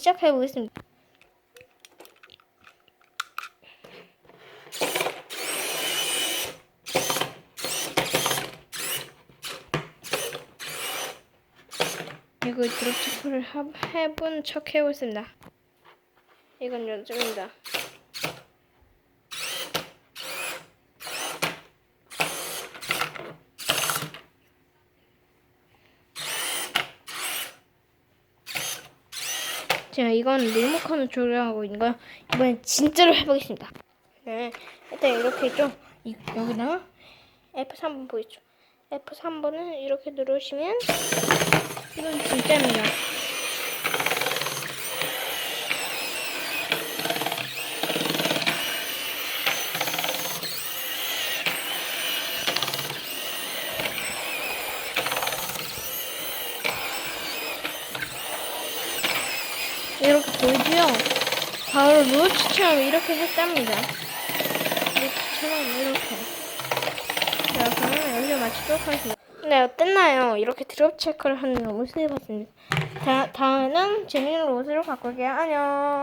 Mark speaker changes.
Speaker 1: 시작해 보겠습니다. 이거 드롭 체크를 하- 해본 척 해보겠습니다. 이건 연습입니다. 제가 이건 리모컨을 조절하고 있는 거요. 이번엔 진짜로 해보겠습니다. 네, 일단 이렇게 좀 이- 여기다가 F3번 보이죠? F3번을 이렇게 누르시면 이건 진짜입니다. 이렇게 보이고요. 바로 루츠처럼 이렇게 했답니다. 루츠처럼 이렇게. 자, 그러면 여기서 마치도록 하겠습니다. 네, 어땠나요? 이렇게 드롭 체크를 하는 옷을 해봤습니다. 다, 다음에는 재밌는 옷으로 바꿀게요. 안녕.